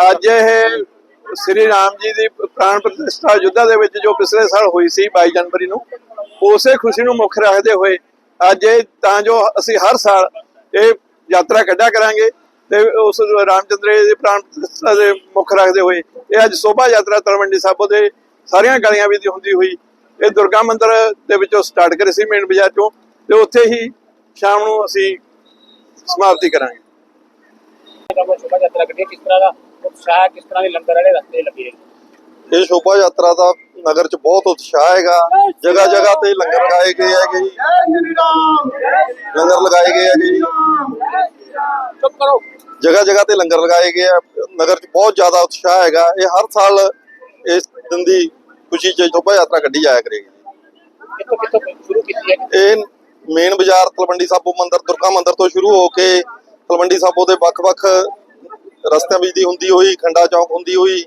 ਅੱਜ ਇਹ ਸ੍ਰੀ ਰਾਮ ਜੀ ਦੀ ਪ੍ਰਾਣ ਪ੍ਰਤਿਸ਼ਠਾ ਯੁੱਧਾ ਦੇ ਵਿੱਚ ਜੋ ਪਿਛਲੇ ਸਾਲ ਹੋਈ ਸੀ 22 ਜਨਵਰੀ ਨੂੰ, ਉਸੇ ਖੁਸ਼ੀ ਨੂੰ ਮੁੱਖ ਰੱਖਦੇ ਹੋਏ ਅੱਜ ਇਹ ਤਾਂ ਜੋ ਅਸੀਂ ਹਰ ਸਾਲ ਇਹ ਯਾਤਰਾ ਕੱਢਿਆ ਕਰਾਂਗੇ ਤੇ ਉਸ ਰਾਮਚੰਦਰ ਜੀ ਪ੍ਰਾਣ ਪ੍ਰਤਿਸ਼ਠਾ ਦੇ ਮੁੱਖ ਰੱਖਦੇ ਹੋਏ ਇਹ ਅੱਜ ਸੋਭਾ ਯਾਤਰਾ ਤਲਵੰਡੀ ਸਾਬੋ ਦੇ ਸਾਰੀਆਂ ਗਲੀਆਂ ਵਿੱਚ ਹੁੰਦੀ ਹੋਈ ਇਹ ਦੁਰਗਾ ਮੰਦਿਰ ਦੇ ਵਿੱਚੋਂ ਸਟਾਰਟ ਕਰੇ ਸੀ ਮੇਨ ਬਾਜ਼ਾਰ ਚੋਂ ਤੇ ਉੱਥੇ ਹੀ ਸ਼ਾਮ ਨੂੰ ਅਸੀਂ ਸਮਾਪਤੀ ਕਰਾਂਗੇ। ਸ਼ੋਭਾ ਯਾਤਰਾ ਕੱਢੀ ਕਿਸ ਤਰ੍ਹਾਂ ਦਾ? ਉਤਸ਼ਾਹ ਕਿਸ ਤਰ੍ਹਾਂ ਦੇ ਲੰਗਰ ਵਾਲੇ ਰਸਤੇ ਲੱਗੇ ਇਹ ਸ਼ੋਭਾ ਯਾਤਰਾ ਦਾ ਨਗਰ 'ਚ ਬਹੁਤ ਉਤਸ਼ਾਹ ਹੈਗਾ। ਜਗ੍ਹਾ ਜਗ੍ਹਾ ਤੇ ਲੰਗਰ ਲਗਾਏ ਗਏ ਹੈਗੇ ਜੀ। ਲੰਗਰ ਲਗਾਏ ਗਏ ਹੈਗੇ ਜੀ। ਚੁੱਪ ਕਰੋ। ਜਗ੍ਹਾ ਜਗ੍ਹਾ ਤੇ ਲੰਗਰ ਲਗਾਏ ਗਏ ਆ। ਨਗਰ 'ਚ ਬਹੁਤ ਜ਼ਿਆਦਾ ਉਤਸ਼ਾਹ ਹੈਗਾ। ਇਹ ਹਰ ਸਾਲ ਇਸ ਦਿਨ ਦੀ ਖੁਸ਼ੀ 'ਚ ਸ਼ੋਭਾ ਯਾਤਰਾ ਕੱਢੀ ਜਾਇਆ ਕਰੇਗੀ। ਕਿੱਥੋਂ ਕਿੱਥੋਂ ਸ਼ੁਰੂ ਕੀਤੀ ਹੈ? ਇਹ ਮੇਨ ਬਾਜ਼ਾਰ ਤਲਵੰਡੀ ਸਾਬੋ ਮੰਦਿਰ ਦੁਰਗਾ ਮੰਦਿਰ ਤੋਂ ਸ਼ੁਰੂ ਹੋ ਕੇ ਤਲਵੰਡੀ ਸਾਬੋ ਦੇ ਵੱਖ-ਵੱਖ ਰਸਤਿਆਂ ਵਿੱਚ ਦੀ ਹੁੰਦੀ ਹੋਈ, ਖੰਡਾ ਚੌਕ ਹੁੰਦੀ ਹੋਈ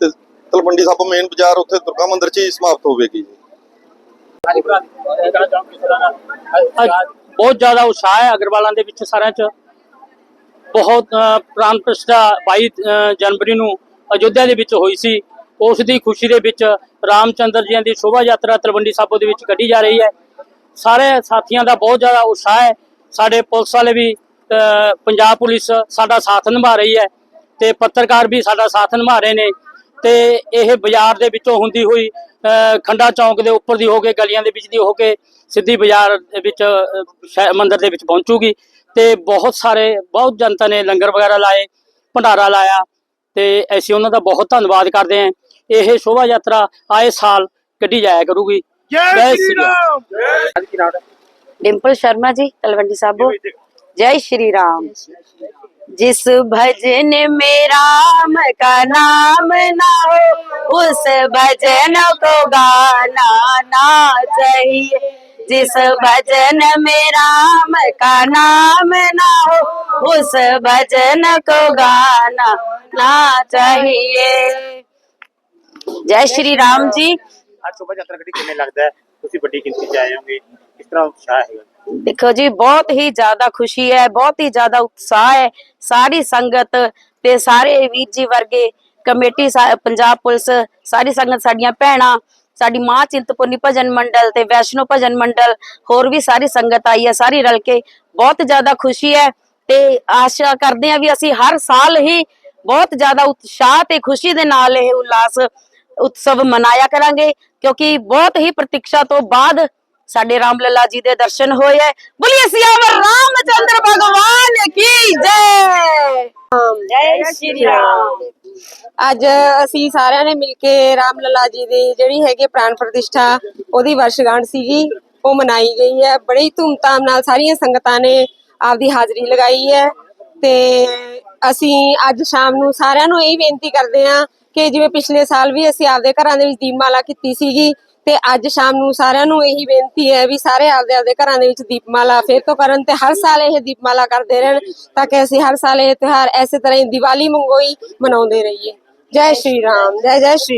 ਤੇ ਤਲਵੰਡੀ ਸਾਬੋ ਮੇਨ ਬਾਜ਼ਾਰ ਉੱਥੇ ਦੁਰਗਾ ਮੰਦਿਰ 'ਚ ਹੀ ਸਮਾਪਤ ਹੋਵੇਗੀ ਬਹੁਤ ਜ਼ਿਆਦਾ ਉਤਸ਼ਾਹ ਹੈ ਅਗਰਵਾਲਾਂ ਦੇ ਵਿੱਚ ਸਾਰਿਆਂ 'ਚ। ਬਹੁਤ ਪ੍ਰਾਣ ਪ੍ਰਤਿਸ਼ਠਾ 22 ਜਨਵਰੀ ਨੂੰ ਅਯੋਧਿਆ ਦੇ ਵਿੱਚ ਹੋਈ ਸੀ। ਉਸ ਦੀ ਖੁਸ਼ੀ ਦੇ ਵਿੱਚ ਰਾਮਚੰਦਰ ਜੀ ਦੀ ਸ਼ੋਭਾ ਯਾਤਰਾ ਤਲਵੰਡੀ ਸਾਬੋ ਦੇ ਵਿੱਚ ਕੱਢੀ ਜਾ ਰਹੀ ਹੈ। ਸਾਰੇ ਸਾਥੀਆਂ ਦਾ ਬਹੁਤ ਜ਼ਿਆਦਾ ਉਤਸ਼ਾਹ ਹੈ। ਸਾਡੇ ਪੁਲਿਸ ਵਾਲੇ ਵੀ ਪੰਜਾਬ ਪੁਲਿਸ ਸਾਡਾ ਸਾਥ ਨਿਭਾ ਰਹੀ ਹੈ ਤੇ ਪੱਤਰਕਾਰ ਵੀ ਸਾਡਾ ਸਾਥ ਨਿਭਾ ਰਹੇ ਨੇ ਤੇ ਇਹ ਬਾਜ਼ਾਰ ਦੇ ਵਿੱਚੋਂ ਹੁੰਦੀ ਹੋਈ ਖੰਡਾ ਚੌਂਕ ਦੇ ਉੱਪਰ ਦੀ ਹੋ ਕੇ ਗਲੀਆਂ ਦੇ ਵਿੱਚ ਦੀ ਹੋ ਕੇ ਸਿੱਧੀ ਬਾਜ਼ਾਰ ਦੇ ਵਿੱਚ ਮੰਦਿਰ ਦੇ ਵਿੱਚ ਪਹੁੰਚੂਗੀ ਤੇ ਬਹੁਤ ਸਾਰੇ ਬਹੁਤ ਜਨਤਾ ਨੇ ਲੰਗਰ ਵਗੈਰਾ ਲਾਏ ਭੰਡਾਰਾ ਲਾਇਆ ਤੇ ਅਸੀਂ ਉਹਨਾਂ ਦਾ ਬਹੁਤ ਧੰਨਵਾਦ ਕਰਦੇ ਹਾਂ। ਇਹ ਸ਼ੋਭਾ ਯਾਤਰਾ ਆਏ ਸਾਲ ਕੱਢੀ ਜਾਇਆ ਕਰੂਗੀ। ਜੈ ਸ਼੍ਰੀ ਰਾਮ! ਡਿੰਪਲ ਸ਼ਰਮਾ ਜੀ ਤਲਵੰਡੀ ਸਾਬੋ। शर्मा जी तलवंडी साबो जय श्री राम जिस भजन में राम का नाम ना हो उस भजन को गाना ना चाहिए जिस भजन में राम का नाम ना हो उस भजन को गाना ना चाहिए जय श्री राम जी ਅੱਜ ਸ਼ੋਭਾ ਯਾਤਰਾ ਕੱਢੀ ਕਿਵੇਂ ਲੱਗਦਾ ਹੈ ਤੁਸੀਂ ਵੱਡੀ ਗਿਣਤੀ 'ਚ ਆਏ ਹੋਗੇ ਕਿਸ ਤਰ੍ਹਾਂ ਉਤਸ਼ਾਹ ਹੈਗਾ ਦੇਖੋ ਜੀ, ਬਹੁਤ ਹੀ ਜ਼ਿਆਦਾ ਖੁਸ਼ੀ ਹੈ, ਬਹੁਤ ਹੀ ਜ਼ਿਆਦਾ ਉਤਸ਼ਾਹ ਹੈ। ਸਾਰੀ ਸੰਗਤ ਤੇ ਸਾਰੇ ਵੀਰ ਜੀ ਵਰਗੇ ਕਮੇਟੀ ਪੰਜਾਬ ਪੁਲਿਸ, ਸਾਰੀ ਸੰਗਤ ਸਾਡੀਆਂ ਭੈਣਾਂ, ਸਾਡੀ ਮਾਂ ਚਿੰਤਪੁਰਨੀ ਭਜਨ ਮੰਡਲ ਤੇ ਵੈਸ਼ਨੋ ਭਜਨ ਮੰਡਲ, ਹੋਰ ਵੀ ਸਾਰੀ ਸੰਗਤ ਆਈ ਹੈ, ਸਾਰੀ ਰਲ ਕੇ ਬਹੁਤ ਜ਼ਿਆਦਾ ਖੁਸ਼ੀ ਹੈ ਤੇ ਆਸ਼ਾ ਕਰਦੇ ਹਾਂ ਵੀ ਅਸੀਂ ਹਰ ਸਾਲ ਹੀ ਬਹੁਤ ਜ਼ਿਆਦਾ ਉਤਸ਼ਾਹ ਤੇ ਖੁਸ਼ੀ ਦੇ ਨਾਲ ਇਹ ਉਲਾਸ ਉਤਸਵ ਮਨਾਇਆ ਕਰਾਂਗੇ, ਕਿਉਂਕਿ ਬਹੁਤ ਹੀ ਪ੍ਰਤੀક્ષਾ ਤੋਂ ਬਾਅਦ ਸਾਡੇ ਰਾਮ ਲੱਲਾ ਜੀ ਦੇ ਦਰਸ਼ਨ ਹੋਏ ਹੈ ਬੋਲੀਏ ਸਿਆਵਰ ਰਾਮਚੰਦਰ ਭਗਵਾਨ ਕੀ ਜੈ। ਜੈ ਸ਼੍ਰੀ ਰਾਮ। ਅੱਜ ਅਸੀਂ ਸਾਰਿਆਂ ਨੇ ਮਿਲ ਕੇ ਰਾਮ ਲੱਲਾ ਜੀ ਦੀ ਜਿਹੜੀ ਹੈਗੀ ਪ੍ਰਾਣ ਪ੍ਰਤਿਸ਼ਠਾ ਉਹਦੀ ਵਰਸ਼ਗਾਂਠ ਸੀਗੀ ਉਹ ਮਨਾਈ ਗਈ ਹੈ ਬੜੀ ਧੂਮਧਾਮ ਨਾਲ ਸਾਰੀਆਂ ਸੰਗਤਾਂ ਨੇ ਆਪਦੀ ਹਾਜ਼ਰੀ ਲਗਾਈ ਹੈ ਤੇ ਅਸੀਂ ਅੱਜ ਸ਼ਾਮ ਨੂੰ ਸਾਰਿਆਂ ਨੂੰ ਇਹ ਬੇਨਤੀ ਕਰਦੇ ਹਾਂ ਕਿ ਜਿਵੇਂ ਪਿਛਲੇ ਸਾਲ ਵੀ ਅਸੀਂ ਆਪਦੇ ਘਰਾਂ ਦੇ ਵਿੱਚ ਦੀਪਮਾਲਾ ਕੀਤੀ ਸੀਗੀ ਤੇ ਅੱਜ ਸ਼ਾਮ ਨੂੰ ਸਾਰਿਆਂ ਨੂੰ ਇਹੀ ਬੇਨਤੀ ਹੈ ਵੀ ਸਾਰੇ ਆਪਦੇ ਆਪਦੇ ਘਰਾਂ ਦੇ ਵਿੱਚ ਦੀਪਮਾਲਾ ਫੇਰ ਤੋਂ ਕਰਨ ਤੇ ਹਰ ਸਾਲ ਇਹ ਦੀਪਮਾਲਾ ਕਰਦੇ ਰਹਿਣ ਤਾਂ ਕਿ ਅਸੀਂ ਹਰ ਸਾਲ ਇਹ ਤਿਉਹਾਰ ਐਸੇ ਤਰ੍ਹਾਂ ਹੀ ਦੀਵਾਲੀ ਮੰਗੋਈ ਮਨਾਉਂਦੇ ਰਹੀਏ। ਜੈ ਸ਼੍ਰੀ ਰਾਮ, ਜੈ ਜੈ ਸ਼੍ਰੀ